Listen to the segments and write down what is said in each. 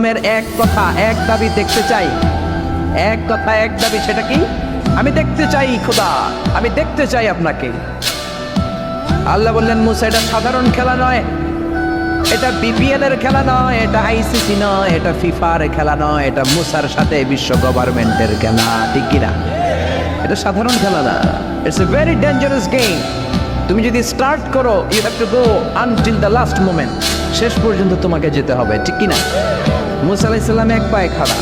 ইসলামের এক কথা, এক দাবি দেখতে চাই। এক কথা, এক দাবি, সেটা কি? আমি দেখতে চাই, খোদা, আমি দেখতে চাই আপনাকে। আল্লাহ বললেন, মুসা, এটা সাধারণ খেলা নয়। এটা বিপিএল এর খেলা নয়, এটা আইসিসি নয়, এটা ফিফার খেলা নয়, এটা মুসার সাথে বিশ্ব গভর্নমেন্টের খেলা। ঠিক কিনা এটা সাধারণ খেলা না। It's a very dangerous game তুমি যদি স্টার্ট করো you have to go until the last moment শেষ পর্যন্ত তোমাকে যেতে হবে, ঠিক কিনা? মুসা আলাইসাল্লাম এক পায়ে খাড়া।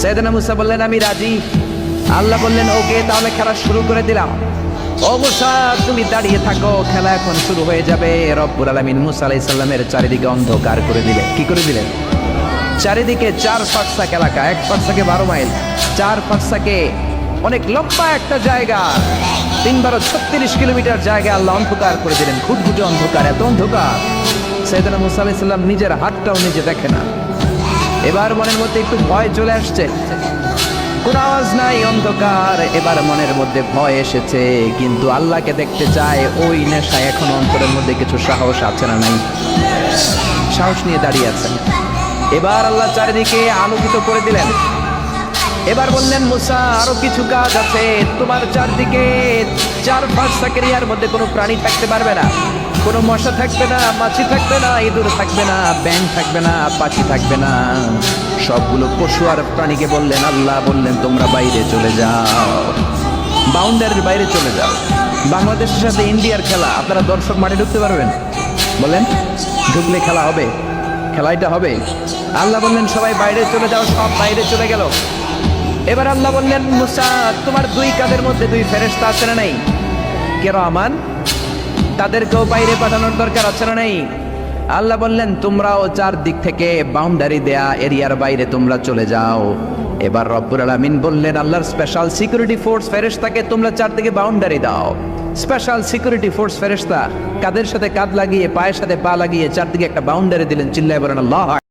সৈয়দনা মুসা বললেন, আমি রাজি। আল্লাহ বললেন, ওকে, তাহলে খেলা শুরু করে দিলাম। ও মুসা, তুমি দাঁড়িয়ে থাকো, খেলা এখন শুরু হয়ে যাবে। রব্বুল আলামিন মুসা আলাইহিস সালামের চারিদিকে অন্ধকার করে দিলেন। কি করে দিলেন? চারিদিকে চার ফাঁকসাক এলাকা, এক ফাঁকসাকে বারো মাইল, চার ফাঁকসাকে অনেক লম্বা একটা জায়গা তিন বারো ছত্রিশ কিলোমিটার জায়গা আল্লাহ অন্ধকার করে দিলেন। ঘুটঘুটে অন্ধকার, এত অন্ধকার। সৈয়দনা মুসা আলাইহিস সালাম নিজের হাতটাও নিজে দেখে না। এবার মনের মধ্যে একটু ভয় চলে আসছে। কোন আওয়াজ নাই, অন্ধকার। এবার মনের মধ্যে ভয় এসেছে, কিন্তু আল্লাহকে দেখতে চায় ওই নেশায় এখন অন্তরের মধ্যে কিছু সাহস আছে না নাই। সাহস নিয়ে দাঁড়িয়ে আছেন এবার আল্লাহ চারিদিকে আলোকিত করে দিলেন। এবার বললেন, মুসা, আরও কিছু কাজ আছে। তোমার চারদিকে চার পাঁচ সাকেরিয়ার মধ্যে কোনো প্রাণী থাকতে পারবে না। কোনো মশা থাকবে না, মাছি থাকবে না, ইঁদুর থাকবে না ব্যাং থাকবে না, পাখি থাকবে না। সবগুলো পশু আর প্রাণীকে বললেন, আল্লাহ বললেন, তোমরা বাইরে চলে যাও। বাউন্ডারির বাইরে চলে যাও। বাংলাদেশের সাথে ইন্ডিয়ার খেলা, আপনারা দর্শক মাঠে ঢুকতে পারবেন। বলেন ঢুকলে খেলা হবে। খেলাইটা হবে। আল্লাহ বললেন, সবাই বাইরে চলে যাও, সব বাইরে চলে গেল। এবার আল্লাহ বললেন, মুসা, তোমার দুই কাঁধের মধ্যে দুই ফেরেশতা আছে না নাই? কেন আমান তাদেরকেও বাইরে পাঠানোর দরকার আছে না নাই? আল্লাহ বললেন, তোমরাও চার দিক থেকে বাউন্ডারি দেয়া এরিয়ার বাইরে তোমরা চলে যাও। এবার রব্বুর আলামিন বললেন, আল্লাহর স্পেশাল সিকিউরিটি ফোর্স ফেরেশতাকে তোমরা চারদিকে বাউন্ডারি দাও। স্পেশাল সিকিউরিটি ফোর্স ফেরেশতা কাদের সাথে কাঁধ লাগিয়ে, পায়ের সাথে পা লাগিয়ে চারদিকে একটা বাউন্ডারি দিলেন, চিল্লায় বলেন, আল্লাহ